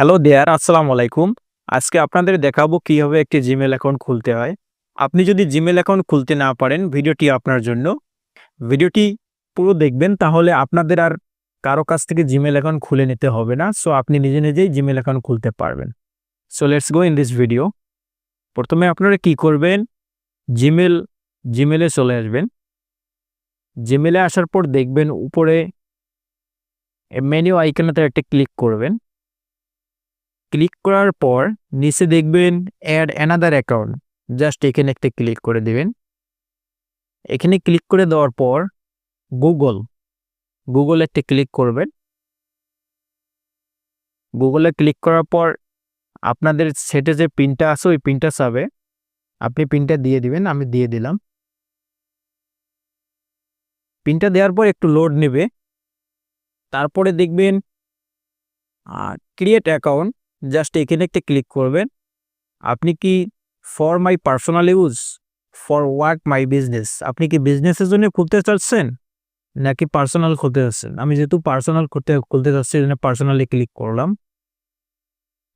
Hello দেয়ার আসসালামু আলাইকুম। আজকে আপনাদের দেখাবো কীভাবে একটি জিমেল অ্যাকাউন্ট খুলতে হয়। আপনি যদি জিমেল অ্যাকাউন্ট খুলতে না পারেন ভিডিওটি আপনার জন্য। ভিডিওটি পুরো দেখবেন, তাহলে আপনাদের আর কারও কাছ থেকে জিমেল অ্যাকাউন্ট খুলে নিতে হবে না। সো আপনি নিজে নিজেই জিমেল অ্যাকাউন্ট খুলতে পারবেন। So let's go in this video প্রথমে আপনারা কি করবেন? জিমেল জিমেলে চলে আসবেন। জিমেলে আসার পর দেখবেন উপরে মেনু আইকনেতে একটা ক্লিক করবেন। ক্লিক করার পর নিচে দেখবেন অ্যাড অ্যানাদার অ্যাকাউন্ট জাস্ট এখানে একটা ক্লিক করে দিবেন। এখানে ক্লিক করে দেওয়ার পর গুগল গুগল একটা ক্লিক করবেন। গুগলে ক্লিক করার পর আপনাদের সেটে যে পিনটা আছে, ওই পিনটা চাবে। আপনি পিনটা দিয়ে দিবেন, আমি দিয়ে দিলাম। পিনটা দেওয়ার পর একটু লোড নেবে। তারপরে দেখবেন ক্রিয়েট অ্যাকাউন্ট জাস্ট এখানে একটা ক্লিক করবেন। আপনি কি for my personal use for work my business আপনি কি বিজনেসের জন্য খুলতে চাচ্ছেন? নাকি পার্সোনাল খুলতে চাচ্ছেন? আমি যেহেতু পার্সোনাল করতে, খুলতে চাচ্ছি জন্য পার্সোনালি ক্লিক করলাম।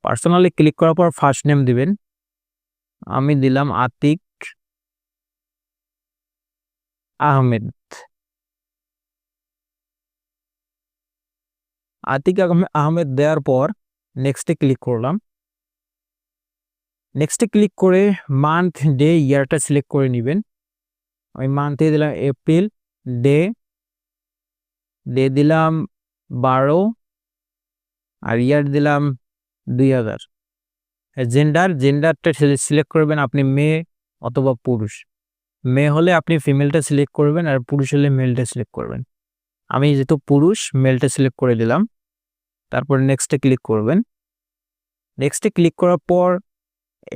পার্সোনালি ক্লিক করার পর ফার্স্ট নেম দিবেন। আমি দিলাম আতিক আহমেদ। আতিক আহমে- আহমেদ দেওয়ার পর নেক্সটে ক্লিক করলাম। নেক্সটে ক্লিক করে মান্থ ডে ইয়ারটা সিলেক্ট করে নেবেন। আমি মান্থে দিলাম এপ্রিল ডে ডে দিলাম বারো, আর ইয়ার দিলাম দুই হাজার। জেন্ডার জেন্ডারটা সিলেক্ট করবেন আপনি মেয়ে অথবা পুরুষ। মেয়ে হলে আপনি ফিমেলটা সিলেক্ট করবেন আর পুরুষ হলে মেলটা সিলেক্ট করবেন। আমি যেহেতু পুরুষ মেলটা সিলেক্ট করে দিলাম। তারপর নেক্সটে ক্লিক করবেন। নেক্সটে ক্লিক করার পর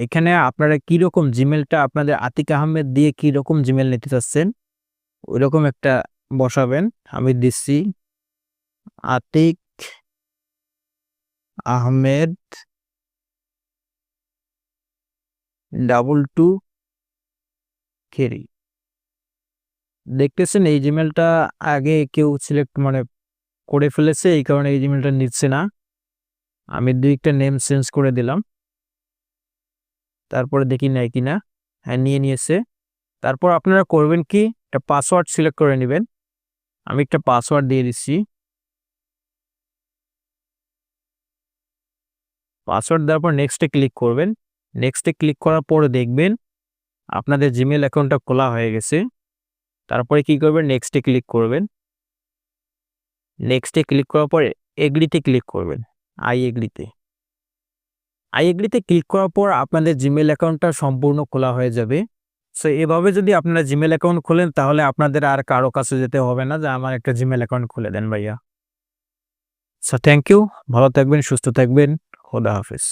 এখানে আপনারা কীরকম জিমেলটা আপনাদের আতিক আহমেদ দিয়ে কীরকম জিমেল নিতে চাচ্ছেন ওই রকম একটা বসাবেন। আমি দিচ্ছি আতিক আহমেদ ডাবল টু খেরি দেখতেছেন এই জিমেলটা আগে কেউ সিলেক্ট মানে করে ফেলেছে, এই কারণে এই জিমেলটা নিচ্ছে না। আমি দুই একটা নেম চেঞ্জ করে দিলাম। তারপরে দেখি নেয় কিনা। হ্যাঁ নিয়ে নিয়েছে। তারপর আপনারা করবেন কি, একটা পাসওয়ার্ড সিলেক্ট করে নেবেন। আমি একটা পাসওয়ার্ড দিয়ে দিচ্ছি। পাসওয়ার্ড দেওয়ার পর নেক্সটে ক্লিক করবেন। নেক্সটে ক্লিক করার পরে দেখবেন আপনাদের জিমেল অ্যাকাউন্টটা খোলা হয়ে গেছে। তারপরে কি করবেন? নেক্সটে ক্লিক করবেন। নেক্সটে ক্লিক করার পরে এগ্রিতে ক্লিক করবেন আই এগ্রিতে আই এগ্রিতে ক্লিক করার পর আপনাদের জিমেল অ্যাকাউন্টটা সম্পূর্ণ খোলা হয়ে যাবে। সো এভাবে যদি আপনারা জিমেল অ্যাকাউন্ট খোলেন, তাহলে আপনাদের আর কারও কাছে যেতে হবে না যে আমার একটা জিমেল অ্যাকাউন্ট খুলে দেন ভাইয়া। সো থ্যাংক ইউ ভালো থাকবেন, সুস্থ থাকবেন। খোদা হাফেজ।